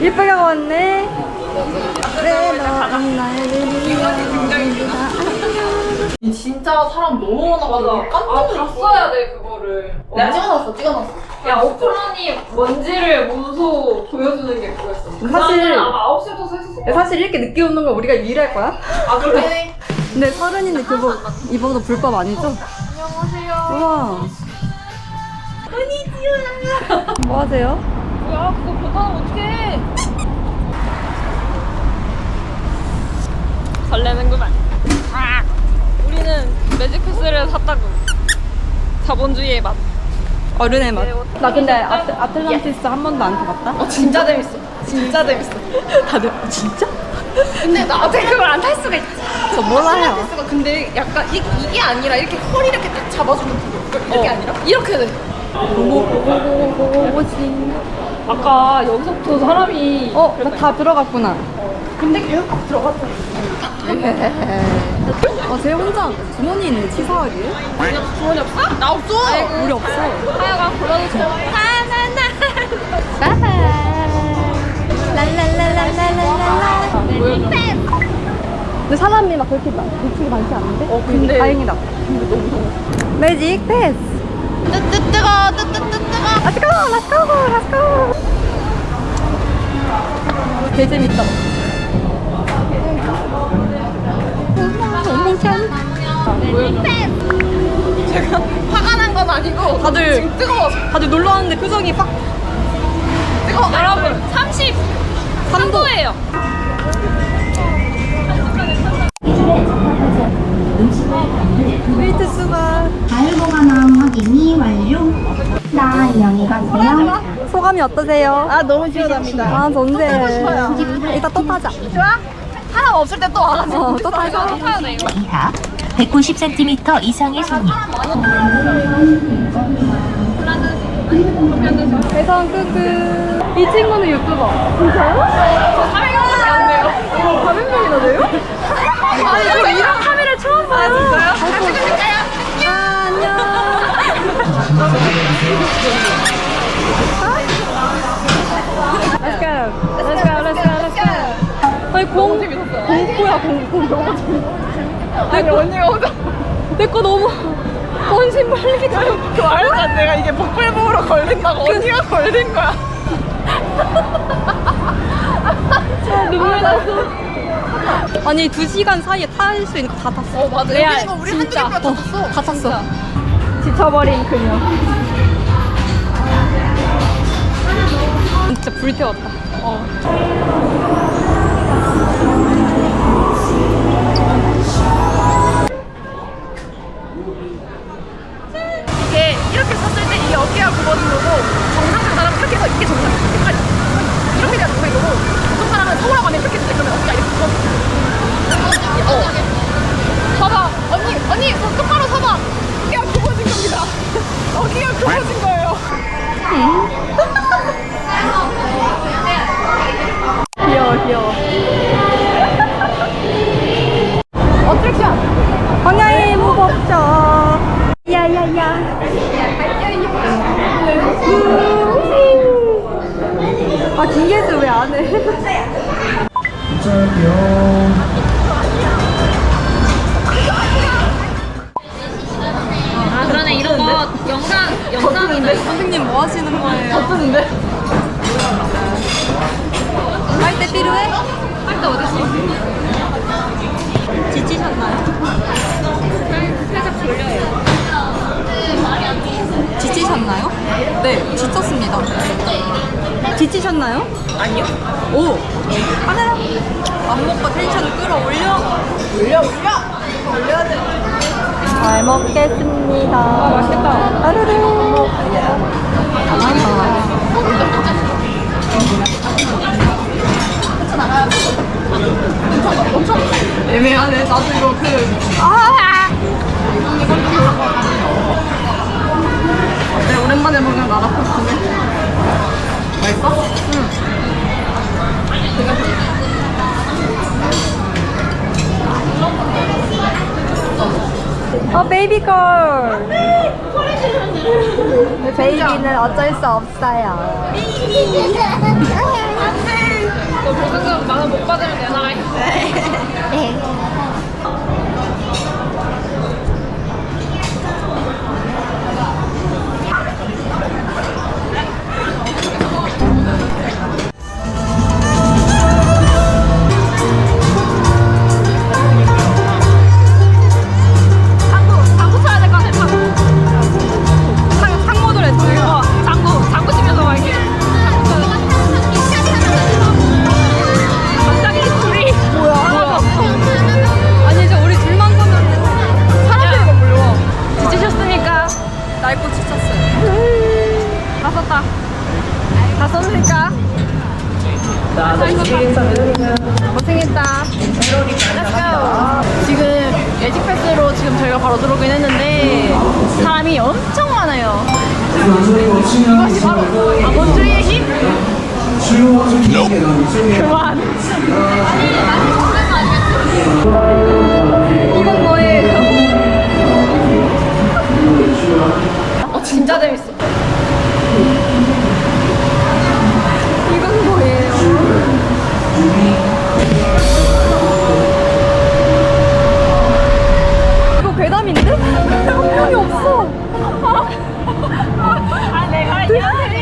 예쁘게 왔네. 왜 너는 나를 진짜 사람 너무 많아 맞아 깜짝 놀랐어 봤어야 돼 그거를. 내가 찍어놨어 찍어놨어 야 오프런이 뭔지를 문소 보여주는 게 그거였어. 그 사실- 아마 9시부터 서 있었을 거야. 사실 이렇게 늦게 오는 건 우리가 유일할 거야? 아 그래? 근데 서른인데 그거 입어도 불법 아니죠? 안녕하세요. 우와. 안녕하세요. 뭐 하세요? 야 그거 못하면 어떡해. 설레는구만. 아, 우리는 매직 패스를 샀다고. 자본주의의 맛. 어른의 맛. 나 근데 아틀, 아틀란티스 한 번도 안 타봤다. 어 진짜 재밌어 진짜 재밌어 다들 진짜? 근데 나 어떻게 그걸 안 탈 수가 있지 저 몰라요. 아틀란티스가 근데 약간 이, 이게 아니라 이렇게 허리 이렇게 딱 잡아주는 그거 이렇게 어. 아니라 이렇게 돼 고고고고고고고지. 아까 여기서부터 사람이 어, 나 다 들어갔구나. 근데 계속 막 들어갔다 어, 쟤 혼자 주머니 있네, 치사하게. 주머니 없어? 나 없어 우리 없어. 하여간 골라주세요. 근데 사람이 막 그렇게 막 미치게 많지 않은데? 어, 근데- 다행이다. 매직 패스. 뜨뜨 뜨거 뜨뜨 뜨 뜨거 Let's go, let's go, let's go. 개 재밌다. 엄청 제가 화가 난 건 아니고 다들 지금 뜨거워서 다들 놀러 왔는데 표정이 빡 뜨거워 여러분 30 3도. 3도예요. 웨이트 수가 확인이 완료. 나 안녕히 가세요. 소감이 어떠세요? 아 너무 시원합니다 아 좋은데 싶어요. 이따 또 타자. 좋아? 사람 없을 때 또 와가지고 어, 또 타자. 이하 190cm 이상의 손님. 대성 끄끄. 이 친구는 유튜버. 진짜요? 400명밖에 안 돼요. 400명이나 돼요? 아니 저 이런 아니 공 공포야 공포 너무 재밌어. 아니 언니가 혼자 내거 너무 원심 말리기도 그 말도 안 내가 이게 복불복으로 걸린다고 언니가 걸린 거야 눈물 났어. 아니 두 시간 사이에 탈 수 있는 거 다 탔어. 어 맞아 레알, 이거 우리 진짜. 한두 탔어 다 탔어. 지쳐버린 그녀. 진짜 불태웠다. 어. 해? 아 그러네 이런 거 영상 영상인데 선생님 뭐 하시는 거예요? 어떠는데? 빨대 필요해? 할 때 어딨어? 지치셨나요? 살짝 졸려요. 지치셨나요? 네, 지쳤습니다. 지치셨나요? 아니요 오! 하나! 밥 먹고 텐션 끌어올려? 올려 올려 올려야 돼 잘 먹겠습니다. 아, 맛있겠다. 아르르. 애매하네 베이비걸. 베이비는 어쩔 수 없어요. 너 보증금 만원 못 받으면 내 나라 네. 썼다. 다 썼으니까. 고생했다. 렛츠고. 지금 에지패스로 지금 저희가 바로 들어오긴 했는데 사람이 엄청 많아요. 이것이 바로 아몬드의 힘? 그만. 아니, 맛이 정말 맛있겠어. 괴담인데? 한 명이 없어. 아, 내가 얘한테 이렇